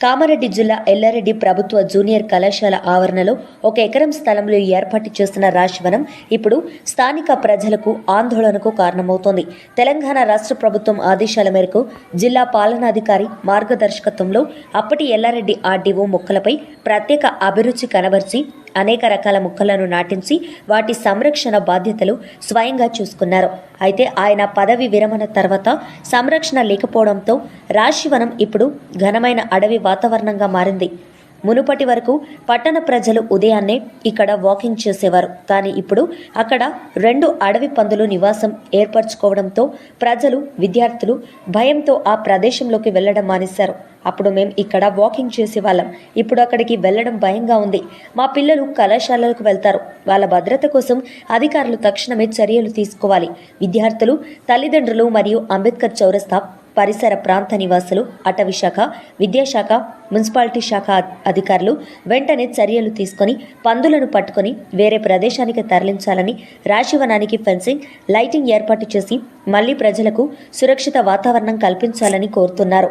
కామారెడ్డి జిల్లా ఎల్లారెడ్డి ప్రభుత్వ జూనియర్ కళాశాల ఆవరణలో ఒక ఎకరం స్థలంలో ఏర్పాటు చేస్తున్న రాశివనం ఇప్పుడు స్థానిక ప్రజలకు ఆందోళనకు కారణమవుతోంది. తెలంగాణ రాష్ట్ర ప్రభుత్వం ఆదేశాల మేరకు జిల్లా పాలనాధికారి మార్గదర్శకత్వంలో అప్పటి ఎల్లారెడ్డి ఆర్డీఓ మొక్కలపై ప్రత్యేక అభిరుచి కనబర్చి అనేక రకాల మొక్కలను నాటించి వాటి సంరక్షణ బాధ్యతలు స్వయంగా చూసుకున్నారు. అయితే ఆయన పదవి విరమణ తర్వాత సంరక్షణ లేకపోవడంతో రాశివనం ఇప్పుడు ఘనమైన అడవి వాతావరణంగా మారింది. మునుపటి వరకు పట్టణ ప్రజలు ఉదయాన్నే ఇక్కడ వాకింగ్ చేసేవారు. కానీ ఇప్పుడు అక్కడ రెండు అడవి పందులు నివాసం ఏర్పరచుకోవడంతో ప్రజలు విద్యార్థులు భయంతో ఆ ప్రదేశంలోకి వెళ్ళడం మానేశారు. అప్పుడు మేము ఇక్కడ వాకింగ్ చేసేవాళ్ళం. ఇప్పుడు అక్కడికి వెళ్ళడం భయంగా ఉంది. మా పిల్లలు కళాశాలలకు వెళ్తారు. వాళ్ళ భద్రత కోసం అధికారులు తక్షణమే చర్యలు తీసుకోవాలి. విద్యార్థులు తల్లిదండ్రులు మరియు అంబేద్కర్ చౌరస్తా పరిసర ప్రాంత నివాసులు అటవీ శాఖ విద్యాశాఖ మున్సిపాలిటీ శాఖ అధికారులు వెంటనే చర్యలు తీసుకొని పందులను పట్టుకొని వేరే ప్రదేశానికి తరలించాలని రాశివనానికి ఫెన్సింగ్ లైటింగ్ ఏర్పాటు చేసి మళ్ళీ ప్రజలకు సురక్షిత వాతావరణం కల్పించాలని కోరుతున్నారు.